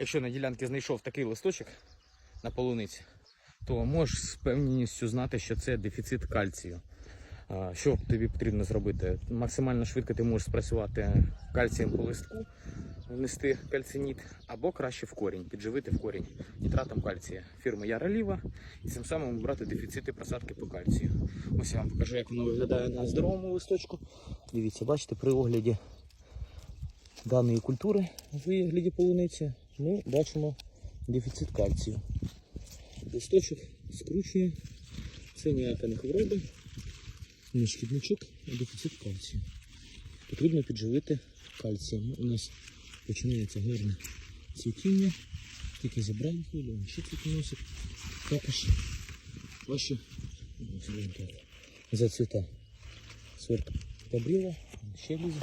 якщо на ділянці знайшов такий листочок на полуниці, то можеш з певністю знати, що це дефіцит кальцію. Що тобі потрібно зробити? Максимально швидко ти можеш спрацювати кальцієм по листку, внести кальциніт, або краще в корінь, підживити в корінь нітратом кальція фірми Яроліва і цим самим брати дефіцити просадки по кальцію. Ось я вам покажу, як воно виглядає на здоровому листочку. Дивіться, бачите, при огляді даної культури в вигляді полуниці ми бачимо дефіцит кальцію. Листочок скручує, це ніяка не хвороба, не шкідничок, а дефіцит кальцію. Потрібно підживити кальцієм. У нас починається гарне цвітіння, тільки зібрали хвилю, ще цвітоносик. Також ваші ну, зацвіта. Сорт побріла, ще лізе.